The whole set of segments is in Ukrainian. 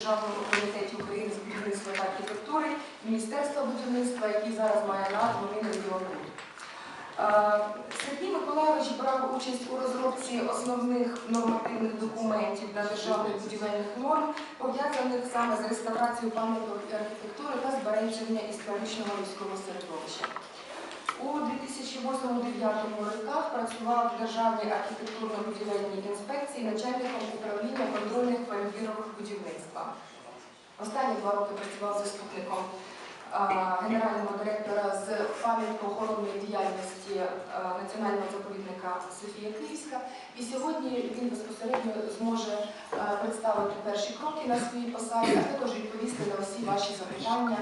Державному комітеті України з будівництва та архітектури, Міністерства будівництва, який зараз має назву Мінрегіонбуд. Е, Сергій Миколайович брав участь у розробці основних нормативних документів для державних будівельних норм, пов'язаних саме з реставрацією пам'яток архітектури та збереження історичного міського середовища. У 2008-2009 роках працював в Державній архітектурно-будівельній інспекції начальником управління контрольних перевірок будівництва. Останні два роки працював заступником генерального директора з пам'ятко-охоронної діяльності Національного заповідника Софія Київська. І сьогодні він безпосередньо зможе представити перші кроки на своїй посаді, а також відповісти на всі ваші запитання,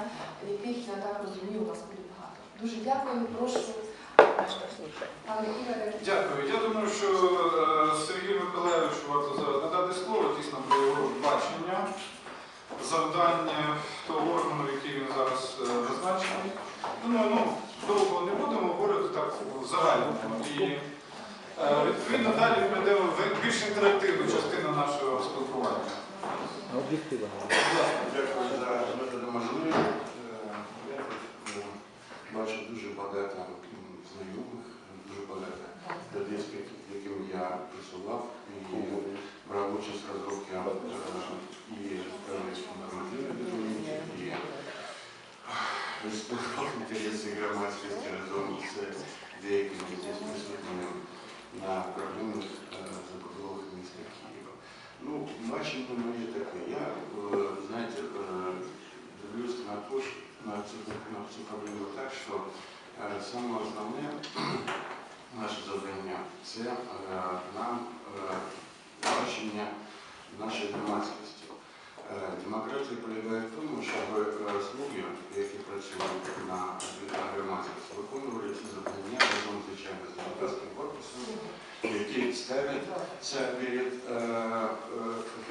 яких, я так розумію, у вас буде. Дуже дякую, прошу. Дякую. Я думаю, що е, Сергію Миколаївичу варто зараз надати слово дійсно про його бачення, завдання того органу, який він зараз е, зазначений. Думаю, ну, довго не будемо говорити так в загальному. І е, відповідно далі піде більш інтерактивну частину нашого спілкування. Дякую за можливість. Я тут, е, бачу дуже багато м, знайомих, дуже багато людей, з яким- яким я працював і брав участь в розробці е, і певних нормативних документів, і виступав інтереси громадськості разом з деякими здесь присутніми на проблемних е, забудовах міста Києва. Ну, бачення моє таке. Я, е, знаєте, е, дивлюсь на ту, ж- на цю, проблему так, що е, саме основне наше завдання це е, нам е, бачення нашої громадськості. Е, Демократія полягає в тому, щоб е, слуги, які працюють на, громадськості, виконували ці завдання разом, звичайно, з депутатським корпусом, які ставлять це перед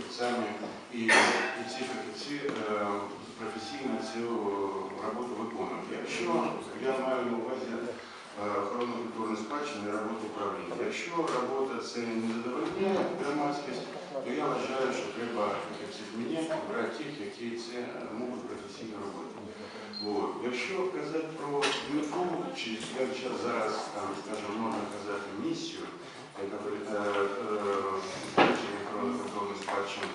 е, е, фахівцями, і, і ці фахівці е, професійно цю роботу виконують. Якщо я маю на увазі е, охорону культурної спадщини і роботу управління, якщо робота це не задовольняє громадськість, то я вважаю, що треба фахівців міняти, брати тих, які це можуть професійно робити. От. Якщо казати про мету, чи як зараз, там, скажімо, можна казати місію, яка при- е, е, збереження охорони культурної спадщини,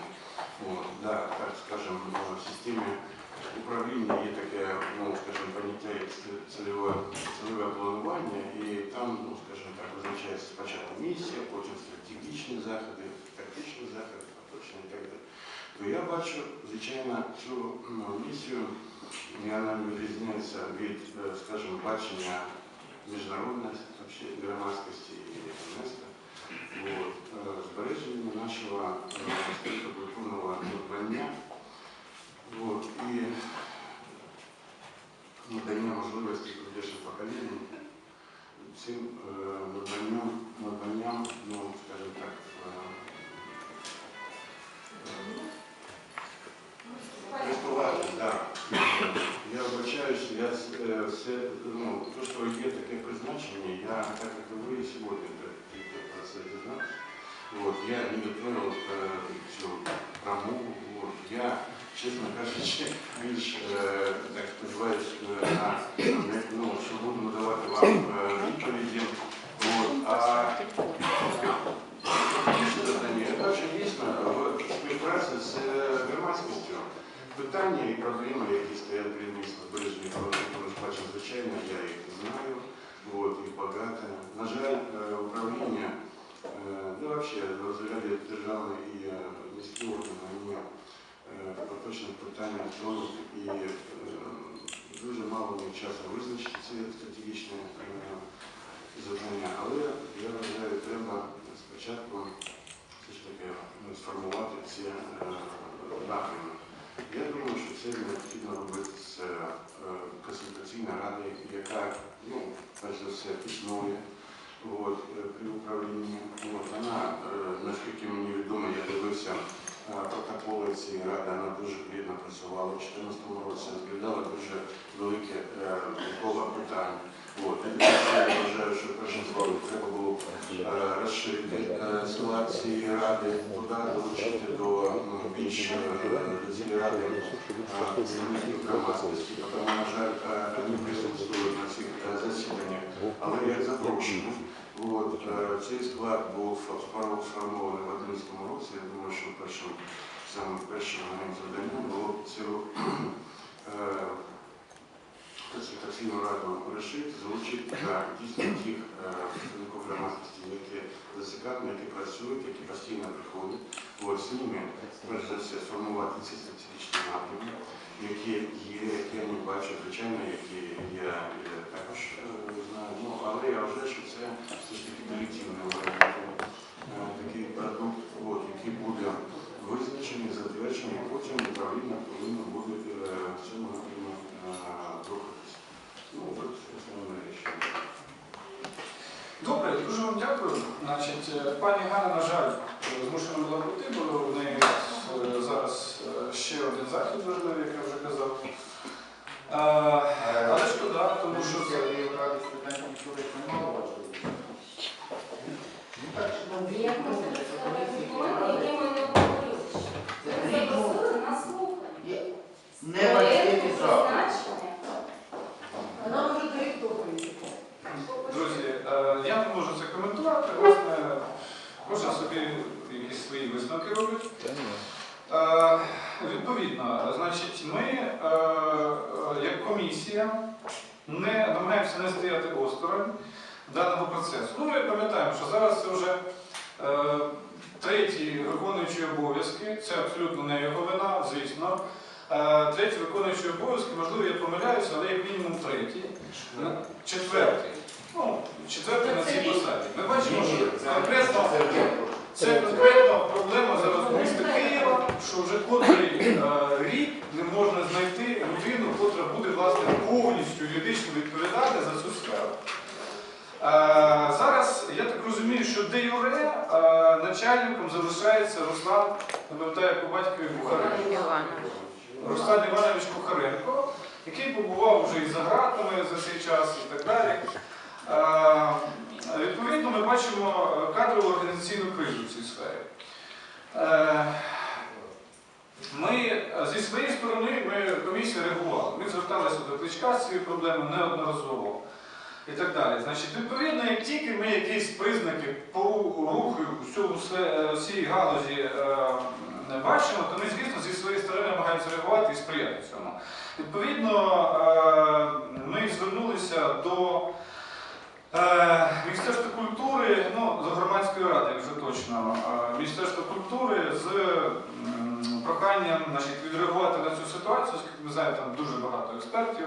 от, да, так скажем, в системі управління є таке, ну, скажімо, поняття як ц- цільове, цільове планування, і там, ну, скажімо так, визначається спочатку місія, потім стратегічні заходи, тактичні заходи, поточні і так далі. То я бачу, звичайно, цю ну, місію, і вона відрізняється від, е, скажімо, бачення міжнародної Е, культурного надбання вот. і надання можливості прийдешнім поколінням цим е, надбанням, надбанням, ну, скажімо так, е, Користувати, так. Я вибачаюсь, я е, все, ну, то, що є таке призначення, я, так як і ви сьогодні тільки про це дізнався. Вот, я не готовил э, цю промову. Вот, я, чесно кажучи, більш, е, так сподіваюся, е, на, на, ну, що буду надавати вам е, відповіді. Вот, а більше завдання, я бачу дійсно в співпраці з е, громадськістю питання і проблеми, які стоять перед містом збереження культурної спадщини, звичайно, я їх знаю, от, їх багато. На жаль, е, управління, е, ну взагалі, в розгляді державної і е, міські органи, вони е, поточних питаннях тонуть і е, дуже мало них часу визначити ці стратегічні е, завдання. Але я вважаю, треба спочатку все ж таки ну, сформувати ці е, напрямки. Я думаю, що це необхідно робити з е, консультаційної ради, яка, ну, перш за все, існує от, е, при управлінні. От, вона, е, наскільки мені відомо, цієї ради, вона дуже плідно працювала. У 2014 році розглядала дуже велике е, коло питань. Я вважаю, що першим словом треба було е, розширити е, цієї ради, туди долучити до ну, більш цієї ради представників громадськості. Тому, на жаль, не присутствують на цих засіданнях, але я запрошую. Цей склад був сформ- сформований в 2011 році. Я думаю, що першим саме першим моїм завданням було цю е, консультаційну раду вирішити, залучити так, дійсно тих е, представників громадськості, які зацікавлені, які працюють, які постійно приходять. От, з ними, перш за все, сформувати ці стратегічні напрямки, які є, які вони бачать, звичайно, які я, я також е, знаю. Ну, але я вважаю, що це все ж таки колективний варіант, е, такий продукт, от, який буде визначений, затверджений, і потім управління повинно буде е, в цьому напрямку е, рухатись. Ну, от основне рішення. Добре, дуже вам дякую. Значить, е, пані Ганна, на жаль, змушена була бути, бо в неї е, зараз е, ще один захід важливий, як я вже казав. Е, Але шкода, тому що це не обговорили ще. Ви запросили на слухання. Не важливі Проєкт справи. призначення. Вона може директор принципу. Друзі, е, я не можу це коментувати, власне, кожен собі якісь свої висновки робить. Е, Відповідно, значить, ми е, е, як комісія не намагаємося не стояти осторонь даного процесу. Ну, ми пам'ятаємо, що зараз це вже е, третій виконуючий обов'язки, це абсолютно не його вина, звісно. Е, Третій виконуючий обов'язки, можливо, я помиляюся, але як мінімум третій. Четвертий. Ну, четвертий на цій посаді. Ми бачимо, що конкретно це конкретно проблема зараз міста Києва, що вже котрий е, рік не можна знайти людину, котра буде власне повністю юридично відповідати за цю сферу. Е, зараз я так розумію, що де юре е, начальником залишається Руслан, не пам'ятаю по батькові Кухаренко. Руслан Іванович Кухаренко, який побував вже і за гратами за цей час і так далі. Е, Відповідно, ми бачимо кадрову організаційну кризу в цій сфері. Е, Ми е, зі своєї сторони ми комісія реагувала. Ми зверталися до Кличка з цією проблемою неодноразово і так далі. Значить, відповідно, як тільки ми якісь признаки по руху у е, цій галузі не бачимо, то ми, звісно, зі своєї сторони намагаємося реагувати і сприяти цьому. Відповідно, е, ми звернулися до е, Міністерства культури, ну, до громадської ради вже точно, Міністерства культури з проханням значить, відреагувати на цю ситуацію, оскільки ми знаємо, там дуже багато експертів.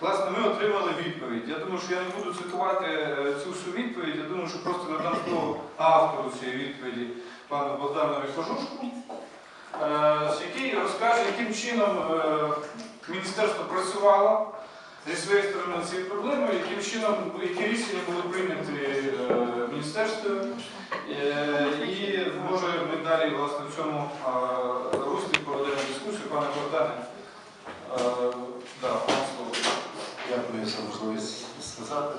Власне, ми отримали відповідь. Я думаю, що я не буду цитувати е, цю всю відповідь, я думаю, що просто надам слово автору цієї відповіді, пану Богданові Кожушку, е, який розкаже, яким чином е, міністерство працювало зі своєї сторони цією проблемою, яким чином, які рішення були прийняті міністерством. І може ми далі власне в цьому руслі проведемо дискусію. Пане Богдане, е, да, вам слово. Дякую за можливість сказати.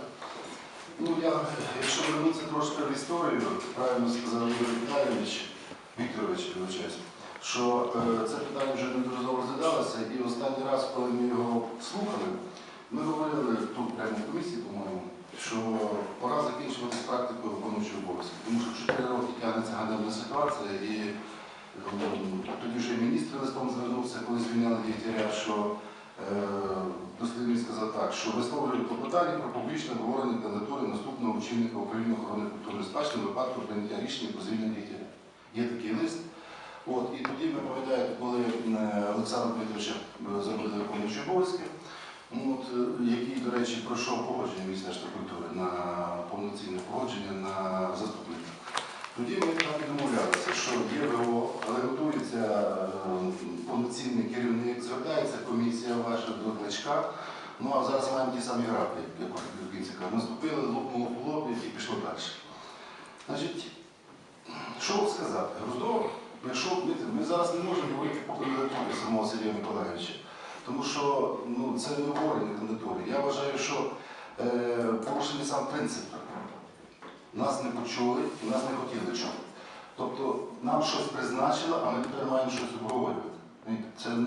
Ну, я, якщо вернутися трошки в історію, правильно сказав Ігор Віталійович, Вікторович, вибачаюсь, що е, це питання вже неодноразово розглядалося, і останній раз, коли ми його слухали, ми говорили тут прямо в комісії, по-моєму, що пора закінчувати з практикою виконуючого обов'язки. Тому що 4 роки тягнеться ганебна ситуація, і ем, тоді вже міністр листом звернувся, коли звільняли дігтяря, що Е, дослідник сказав так, що висловлюють клопотання про публічне обговорення кандидатури наступного очільника управління охорони культурної спадщини випадку прийняття рішення про звільнення дітей. Є такий лист. От, і тоді ви пам'ятаєте, коли е, Олександр Дмитровича е, зробили виконуючі обов'язки, ну, е, який, до речі, пройшов погодження Міністерства культури на повноцінне погодження на заступника. Тоді ми так і домовлялися, що є ВО, але готується повноцінний керівник, звертається комісія ваша до кличка. Ну а зараз маємо ті самі грати, як в кінці кажуть. Наступили, лопнуло в лоб і пішло далі. Значить, що сказати? Груздов Якщо ми, зараз не можемо говорити по кандидатурі самого Сергія Миколаївича, тому що ну, це не обговорення кандидатури. Я вважаю, що е, порушений сам принцип. Нас не почули і нас не хотіли чути. Тобто нам щось призначило, а ми тепер маємо щось обговорювати. Це не